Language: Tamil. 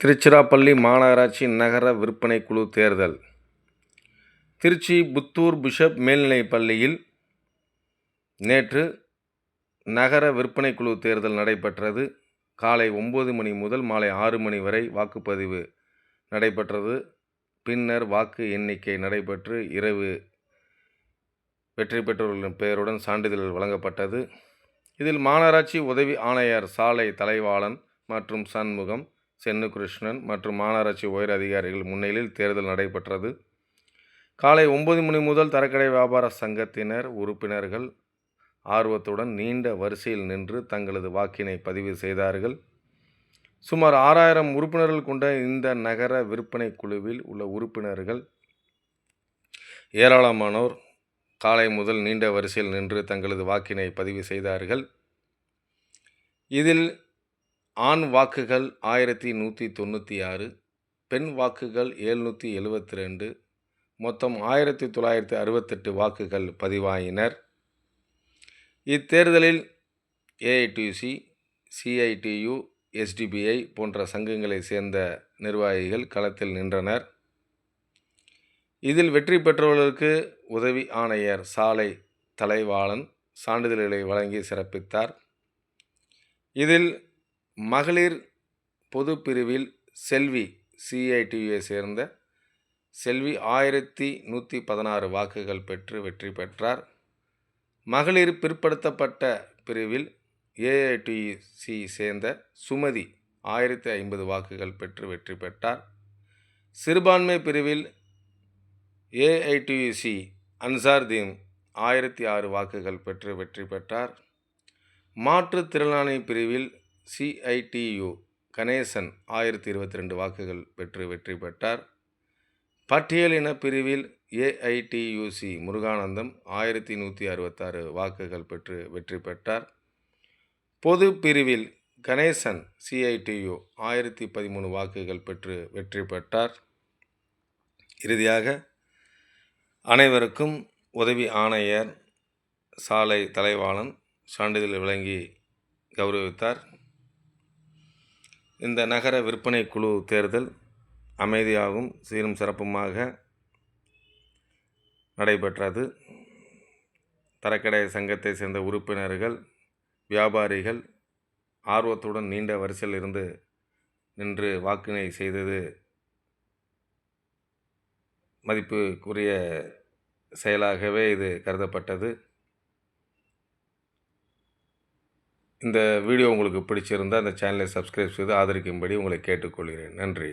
திருச்சிராப்பள்ளி மாநகராட்சி நகர விற்பனை குழு தேர்தல். திருச்சி புத்தூர் பிஷப் மேல்நிலைப் பள்ளியில் நேற்று நகர விற்பனை குழு தேர்தல் நடைபெற்றது. காலை ஒம்பது மணி முதல் மாலை ஆறு மணி வரை வாக்குப்பதிவு நடைபெற்றது. பின்னர் வாக்கு எண்ணிக்கை நடைபெற்று இரவு வெற்றி பெற்றவர்களின் பெயருடன் சான்றிதழ் வழங்கப்பட்டது. இதில் மாநகராட்சி உதவி ஆணையர் சாலை தலைவாளன் மற்றும் சண்முகம் சென்னுகிருஷ்ணன் மற்றும் மாநகராட்சி உயர் அதிகாரிகள் முன்னிலையில் தேர்தல் நடைபெற்றது. காலை ஒன்பது மணி முதல் தரக்கடை வியாபார சங்கத்தினர் உறுப்பினர்கள் ஆர்வத்துடன் நீண்ட வரிசையில் நின்று தங்களது வாக்கினை பதிவு செய்தார்கள். சுமார் ஆறாயிரம் உறுப்பினர்கள் கொண்ட இந்த நகர விற்பனை குழுவில் உள்ள உறுப்பினர்கள் ஏராளமானோர் காலை முதல் நீண்ட வரிசையில் நின்று தங்களது வாக்கினை பதிவு செய்தார்கள். இதில் ஆண் வாக்குகள் ஆயிரத்தி நூற்றி தொண்ணூற்றி ஆறு பெண் வாக்குகள் எழுநூற்றி எழுபத்தி ரெண்டு மொத்தம் ஆயிரத்தி தொள்ளாயிரத்தி அறுபத்தெட்டு வாக்குகள் பதிவாயினர். இத்தேர்தலில் ஏஐடியூசி சிஐடியு எஸ்டிபிஐ போன்ற சங்கங்களை சேர்ந்த நிர்வாகிகள் களத்தில் நின்றனர். இதில் வெற்றி பெற்றவர்களுக்கு உதவி ஆணையர் சாலை தலைவாளன் சான்றிதழ்களை வழங்கி சிறப்பித்தார். இதில் மகளிர் பொது பிரிவில் செல்வி சிஐடியை சேர்ந்த செல்வி ஆயிரத்தி நூற்றி பதினாறு வாக்குகள் பெற்று வெற்றி பெற்றார். மகளிர் பிற்படுத்தப்பட்ட பிரிவில் ஏஐடிசி சேர்ந்த சுமதி ஆயிரத்தி ஐம்பது வாக்குகள் பெற்று வெற்றி பெற்றார். சிறுபான்மை பிரிவில் ஏஐடியுசி அன்சார்தீன் ஆயிரத்தி ஆறு வாக்குகள் பெற்று வெற்றி பெற்றார். மாற்றுத்திறனாளி பிரிவில் சிஐடியு கணேசன் ஆயிரத்தி இருபத்தி ரெண்டு வாக்குகள் பெற்று வெற்றி பெற்றார். பட்டியலின பிரிவில் ஏஐடியூசி முருகானந்தம் ஆயிரத்தி நூற்றி அறுபத்தாறு வாக்குகள் பெற்று வெற்றி பெற்றார். பொது பிரிவில் கணேசன் சிஐடியு ஆயிரத்தி பதிமூணு வாக்குகள் பெற்று வெற்றி பெற்றார். இறுதியாக அனைவருக்கும் உதவி ஆணையர் சாலை தலைவாளன் சான்றிதழ் வழங்கி கௌரவித்தார். இந்த நகர விற்பனை குழு தேர்தல் அமைதியாகவும் சீரும் சிறப்புமாக நடைபெற்றது. தரக்கடை சங்கத்தை சேர்ந்த உறுப்பினர்கள் வியாபாரிகள் ஆர்வத்துடன் நீண்ட வரிசையில் இருந்து நின்று வாக்கினை செய்தது மதிப்புக்குரிய செயலாகவே இது கருதப்பட்டது. இந்த வீடியோ உங்களுக்கு பிடிச்சிருந்தால் அந்த சேனலை சப்ஸ்கிரைப் செய்து ஆதரிக்கும்படி உங்களை கேட்டுக்கொள்கிறேன். நன்றி.